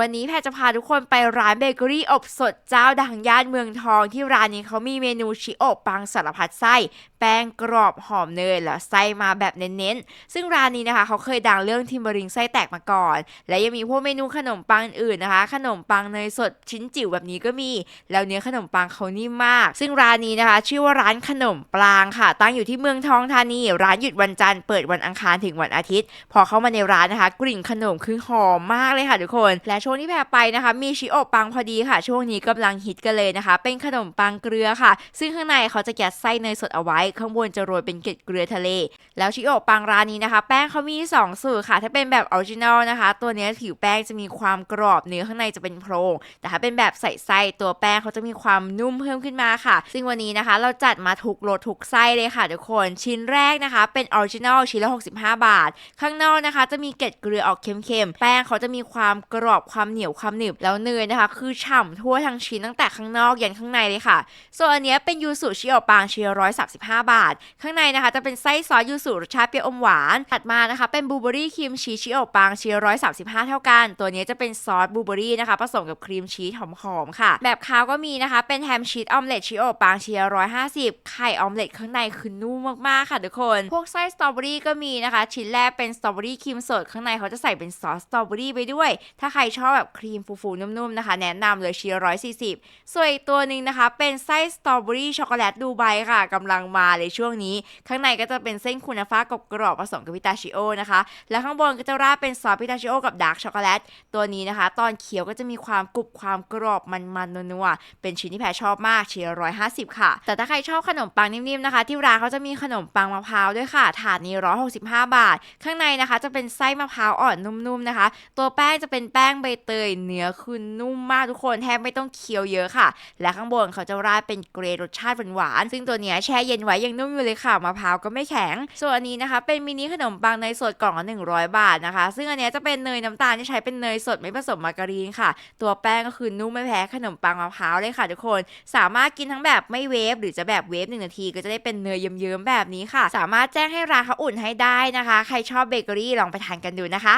วันนี้แพรจะพาทุกคนไปร้านเบเกอรี่อบสดเจ้าดังย่านเมืองทองที่ร้านนี้เขามีเมนูชิโอบปังสารพัดไส้ ป้งกรอบหอมเนยแล้วไส้มาแบบเน้นๆ ซึ่งร้านนี้นะคะเขาเคยดังเรื่องทิมเบอริงไส้แตกมาก่อน และยังมีพวกเมนูขนมปังอื่นนะคะ ขนมปังเนยสดชิ้นจิ๋วแบบนี้ก็มี แล้วเนื้อขนมปังเขานิ่มมาก ซึ่งร้านนี้นะคะ ชื่อว่าร้านขนมปลางค่ะ ตั้งอยู่ที่เมืองทองธานี ร้านหยุดวันจันทร์เปิดวันอังคารถึงวันอาทิตย์ พอเข้ามาในร้านนะคะ กลิ่นขนมคือหอมมากเลยค่ะทุกคน และช่วงที่แพรไปนะคะ มีชิโอปังพอดีค่ะ ช่วงนี้กำลังฮิตกันเลยนะคะ เป็นขนมปังเกลือค่ะ ซึ่งข้างในเขาจะยัดไส้เนยสดเอาไว้ข้างบนจะโรยเป็นเกล็ดเกลือทะเล แล้วชิโอะปังร้านนี้นะคะ แป้งเขามี 2 สูตรค่ะ ถ้าเป็นแบบออริจินอลนะคะ ตัวเนื้อผิวแป้งจะมีความกรอบเนื้อข้างในจะเป็นโพรงแต่ถ้าเป็นแบบใส่ไส้ตัวแป้งเขาจะมีความนุ่มเพิ่มขึ้นมาค่ะ ซึ่งวันนี้นะคะ เราจัดมาทุกรสทุกไส้เลยค่ะทุกคนชิ้นแรกนะคะ เป็นออริจินอลชิ้นละ65 บาท ข้างนอกนะคะ จะมีเกล็ดเกลือออกเค็มๆแป้งเขาจะมีความกรอบความเหนียวความหนึบแล้วเนยนะคะ คือฉ่ำทั่วทั้งชิ้นตั้งแต่ข้างนอกยันข้างในเลยค่ะ ส่วนอันเนี้ยเป็นยูสุชิโอปังชิ้นร้อยสามสิบห้าบาท ข้างในนะคะจะเป็นไส้ซอสยูสุรสชาติเปรี้ยวอมหวาน ถัดมานะคะเป็นบลูเบอรี่ครีมชีสชิโอปังชิ้นร้อยสามสิบห้าเท่ากัน ตัวนี้จะเป็นซอสบลูเบอรี่นะคะผสมกับครีมชีสหอมๆค่ะ แบบคาวก็มีนะคะ เป็นแฮมชีสออมเล็ตชิโอปังชิ้นร้อยห้าสิบไข่ออมเล็ตข้างในคือนุ่มมากๆค่ะทุกคน พวกไส้สตรอเบอรี่ก็มีนะคะ ชิ้นแรกเป็นสตรอเบอรี่ครีมสดข้างในเขาจะใส่เป็นซอสสตรอเบอรี่ไปด้วย ถ้าใครชอบแบบครีมฟูๆนุ่มๆนะคะ แนะนำเลยชิ้นร้อยสี่สิบส่วนอีกตัวหนึ่งนะคะ เป็นไส้สตรอเบอรี่ช็อกโกแลตดูไบค่ะกำลังมาเลยช่วงนี้ ข้างในก็จะเป็นเส้นคูนฟ้ากรอบกรอบผสมกับพิตาชิโอนะคะ และข้างบนก็จะราดเป็นซอสพิตาชิโอกับดาร์กช็อกโกแลตตัวนี้นะคะ ตอนเคี้ยวก็จะมีความกรุบความกรอบมันๆนัวๆเป็นชิ้นที่แพรชอบมากชิ้นร้อยห้าสิบค่ะ แต่ถ้าใครชอบขนมปังนิ่มๆนะคะ ที่ร้านเขาจะมีขนมปังมะพร้าวด้วยค่ะถาดนี้ร้อยหกสิบห้าบาท ข้างในนะคะจะเป็นไส้มะพร้าวอ่อนนุ่มๆนะคะ ตัวแป้งจะเป็นแป้งใบเตยเนื้อคือนุ่มมากทุกคนแทบไม่ต้องเคี้ยวเยอะค่ะ และข้างบนเขาจะราดเป็นเกรดรสชาติหวานๆซึ่งตัวเนี้ยแช่เย็นไว้ยังนุ่มอยู่เลยค่ะมะพร้าวก็ไม่แข็ง ส่วนอันนี้นะคะเป็นมินิขนมปังเนยสดกล่องละ100 บาทนะคะ ซึ่งอันนี้จะเป็นเนยน้ำตาลที่ใช้เป็นเนยสดไม่ผสมมาการีนค่ะ ตัวแป้งก็คือนุ่มไม่แพ้ขนมปังมะพร้าวเลยค่ะทุกคน สามารถกินทั้งแบบไม่เวฟหรือจะแบบเวฟหนึ่งนาที ก็จะได้เป็นเนยเยิ้มๆแบบนี้ค่ะ สามารถแจ้งให้ร้านเขาอุ่นให้ได้นะคะ ใครชอบเบเกอรี่ลองไปทานกันดูนะคะ